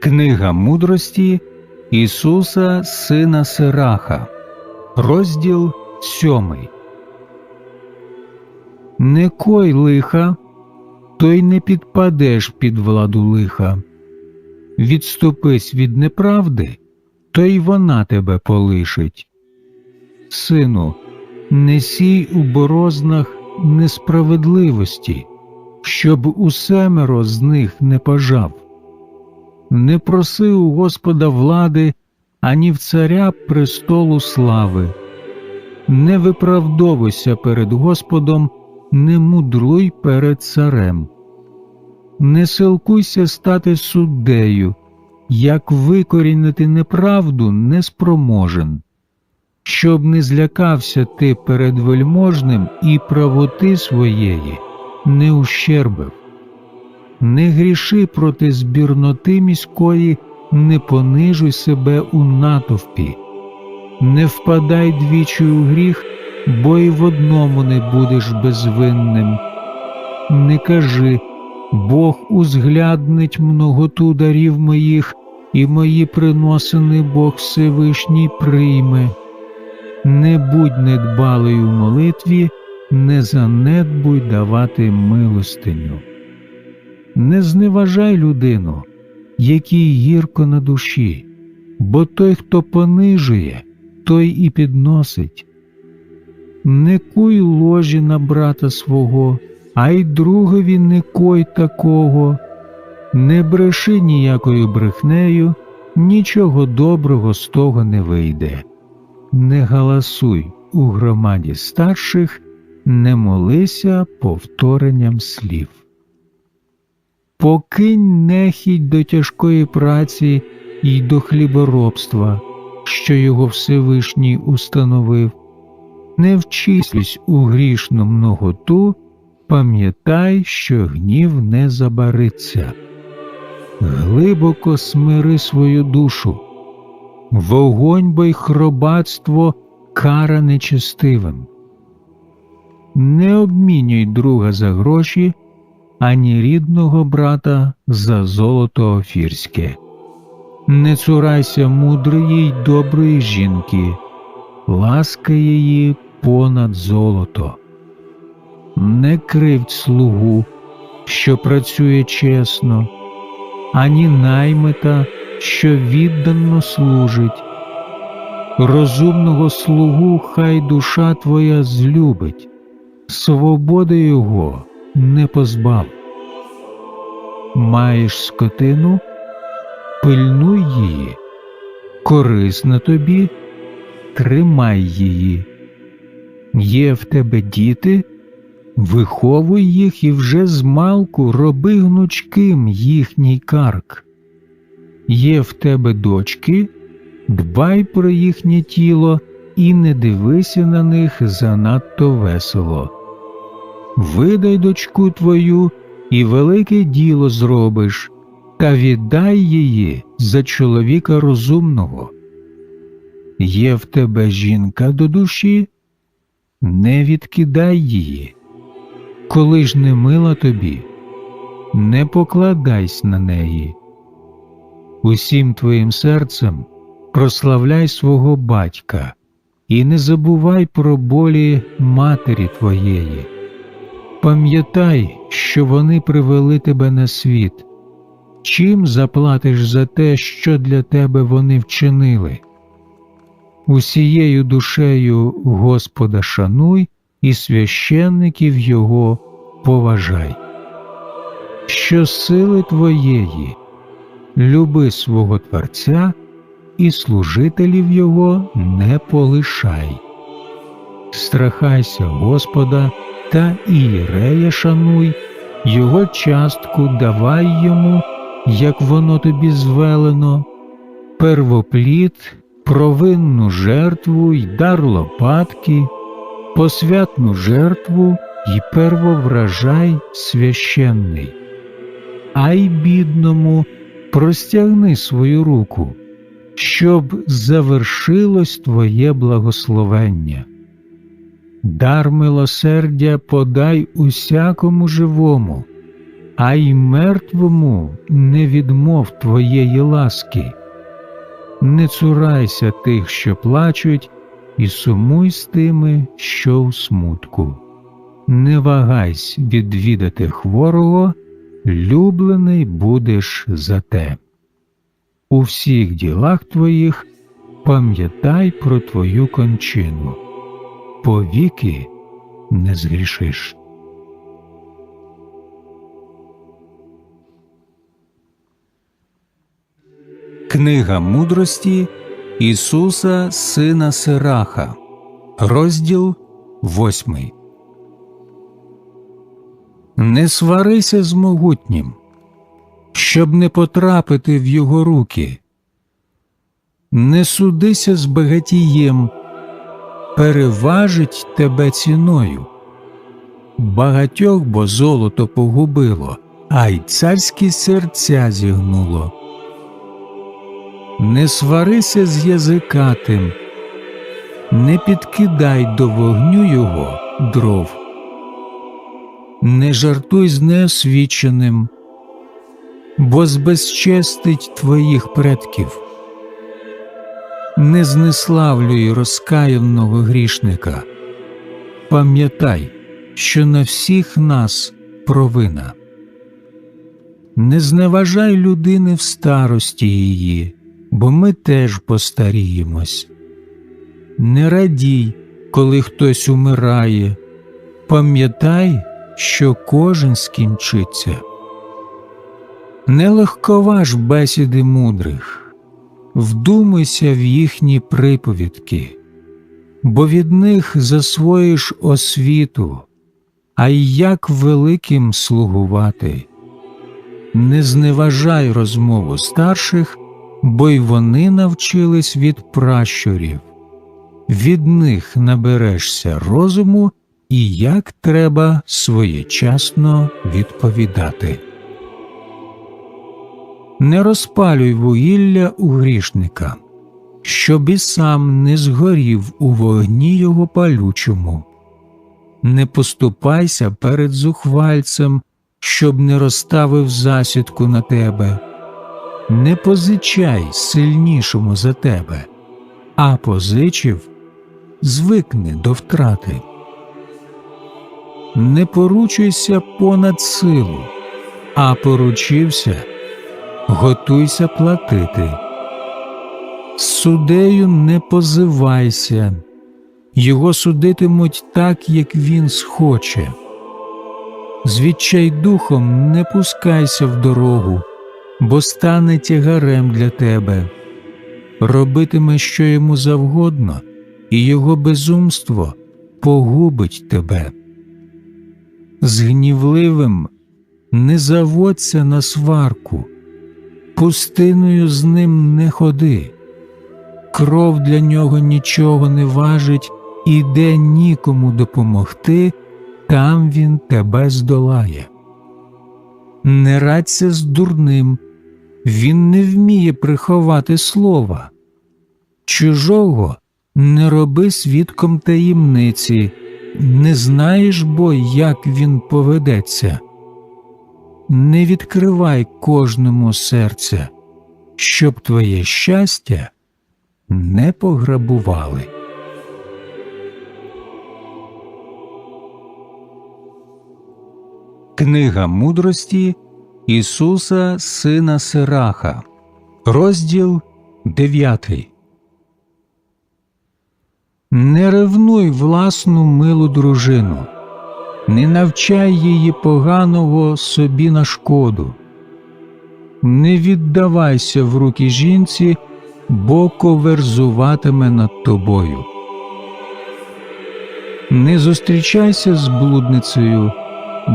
Книга мудрості Ісуса Сина Сираха, розділ сьомий. Не кой лиха, то й не підпадеш під владу лиха. Відступись від неправди, то й вона тебе полишить. Сину, не сій у борознах несправедливості, щоб у семеро з них не пожав. Не проси у Господа влади, ані в царя престолу слави. Не виправдовуйся перед Господом, не мудруй перед царем. Не силкуйся стати суддею, як викорінити неправду неспроможен, щоб не злякався ти перед вельможним і правоти своєї не ущербив. Не гріши проти збірноти міської, не понижуй себе у натовпі, не впадай двічі у гріх, бо й в одному не будеш безвинним. Не кажи Бог узгляднить многоту дарів моїх, і мої приносини Бог Всевишній прийме. Не будь недбалий у молитві, не занедбуй давати милостиню. Не зневажай людину, якій гірко на душі, бо той, хто понижує, той і підносить. Не куй ложі на брата свого, а й другові не кой такого, не бреши ніякою брехнею, нічого доброго з того не вийде. Не галасуй у громаді старших, не молися повторенням слів. Покинь нехідь до тяжкої праці і до хліборобства, що його Всевишній установив. Не вчислюсь у грішну многоту, пам'ятай, що гнів не забариться. Глибоко смири свою душу, вогонь бо й хробатство кара нечестивим. Не обмінюй друга за гроші ані рідного брата за золото офірське. Не цурайся мудрої й доброї жінки, ласка її понад золото. Не кривдь слугу, що працює чесно, ані наймита, що віддано служить. Розумного слугу хай душа твоя злюбить, свободи його не позбав. Маєш скотину, пильнуй її, корисна тобі, тримай її. Є в тебе діти, виховуй їх і вже змалку роби гнучким їхній карк. Є в тебе дочки, дбай про їхнє тіло і не дивися на них занадто весело видай дочку твою і велике діло зробиш, та віддай її за чоловіка розумного. Є в тебе жінка до душі, не відкидай її, коли ж не мила тобі, не покладайся на неї. Усім твоїм серцем прославляй свого батька і не забувай про болі матері твоєї. Пам'ятай, що вони привели тебе на світ. Чим заплатиш за те, що для тебе вони вчинили? Усією душею Господа шануй і священників Його поважай. Що сили твоєї, люби свого Творця і служителів Його не полишай. Страхайся Господа та Ієрея шануй, його частку давай йому, як воно тобі звелено, первоплід, провинну жертву й дар лопатки, посвятну жертву й первовражай священний. Ай бідному, простягни свою руку, щоб завершилось твоє благословення. Дар милосердя подай усякому живому, а й мертвому не відмов твоєї ласки. Не цурайся тих, що плачуть, і сумуй з тими, що у смутку. Не вагайсь відвідати хворого, люблений будеш за те. У всіх ділах твоїх пам'ятай про твою кончину, повіки не згрішиш. Книга мудрості Ісуса Сина Сираха, розділ восьмий. Не сварися з могутнім, щоб не потрапити в його руки. Не судися з багатієм, переважить тебе ціною. Багатьох бо золото погубило, а й царські серця зігнуло. Не сварися з язикатим, не підкидай до вогню його дров, не жартуй з неосвіченим, бо збезчестить твоїх предків, не знеславлюй розкаявного грішника, пам'ятай, що на всіх нас провина. Не зневажай людини в старості її бо ми теж постаріємось. Не радій, коли хтось умирає, пам'ятай, що кожен скінчиться. Не легковаж бесіди мудрих, вдумайся в їхні приповідки, бо від них засвоїш освіту, а й як великим слугувати. Не зневажай розмову старших бо й вони навчились від пращурів. Від них наберешся розуму і як треба своєчасно відповідати. Не розпалюй вугілля у грішника, щоб і сам не згорів у вогні його палючому. Не поступайся перед зухвальцем, щоб не розставив засідку на тебе не позичай сильнішому за тебе, а позичив, звикни до втрати. Не поручуйся понад силу, а поручився, готуйся платити. Судею не позивайся, його судитимуть так, як він схоче. Звідчай духом не пускайся в дорогу бо стане тягарем для тебе, робитиме що йому завгодно, і його безумство погубить тебе. З гнівливим не заводься на сварку, пустиною з ним не ходи, кров для нього нічого не важить, і де нікому допомогти, там він тебе здолає. Не радься з дурним, він не вміє приховати слова. Чужого не роби свідком таємниці, не знаєш бо, як він поведеться. Не відкривай кожному серця, щоб твоє щастя не пограбували. Книга мудрості Ісуса Сина Сираха, розділ 9. Не ревнуй власну милу дружину, не навчай її поганого собі на шкоду, не віддавайся в руки жінці, бо коверзуватиме над тобою. Не зустрічайся з блудницею,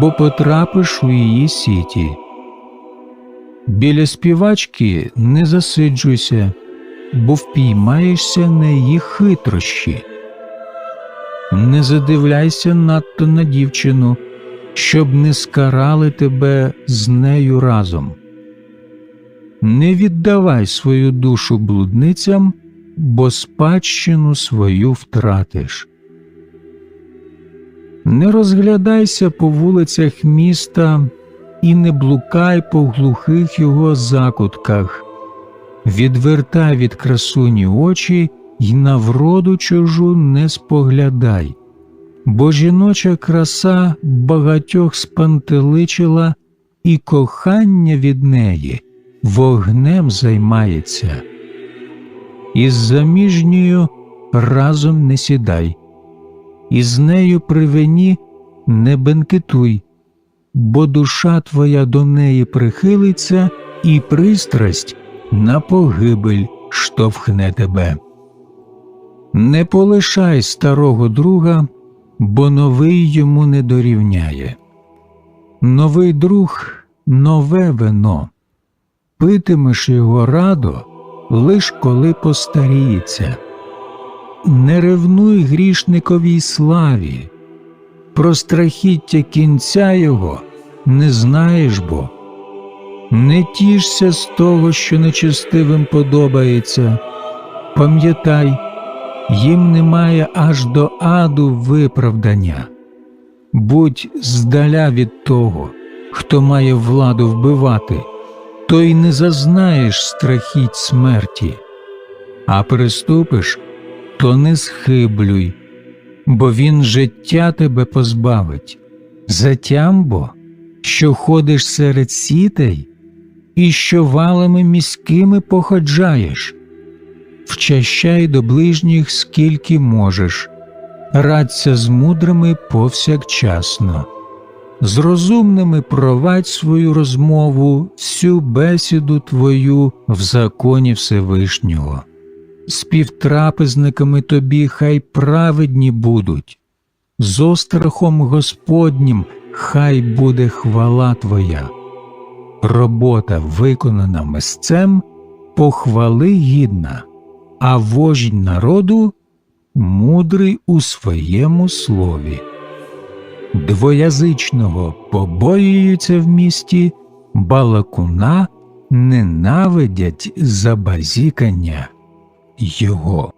бо потрапиш у її сіті. Біля співачки не засиджуйся, бо впіймаєшся на її хитрощі. Не задивляйся надто на дівчину, щоб не скарали тебе з нею разом. Не віддавай свою душу блудницям, бо спадщину свою втратиш. Не розглядайся по вулицях міста і не блукай по глухих його закутках. Відвертай від красуні очі й на вроду чужу не споглядай, бо жіноча краса багатьох спантеличила, і кохання від неї вогнем займається. Із заміжньою разом не сідай, із нею при вині не бенкетуй, бо душа твоя до неї прихилиться, і пристрасть на погибель штовхне тебе. Не полишай старого друга, бо новий йому не дорівняє. Новий друг нове вино, питимеш його радо, лиш коли постаріється. Не ревнуй грішниковій славі, про страхіття кінця його не знаєш бо. Не тішся з того, що нечестивим подобається. Пам'ятай, їм немає аж до аду виправдання. Будь здаля від того, хто має владу вбивати, то й не зазнаєш страхіть смерті, а приступиш, то не схиблюй, бо він життя тебе позбавить. Затям бо, що ходиш серед сітей, і що валами міськими походжаєш, вчащай до ближніх скільки можеш, радься з мудрими повсякчасно, з розумними провадь свою розмову, всю бесіду твою в законі Всевишнього. Співтрапезниками тобі хай праведні будуть, з острахом Господнім хай буде хвала Твоя. Робота, виконана мисцем, похвали гідна, а вождь народу мудрий у своєму слові. Двоязичного побоюються в місті, балакуна ненавидять за базікання його.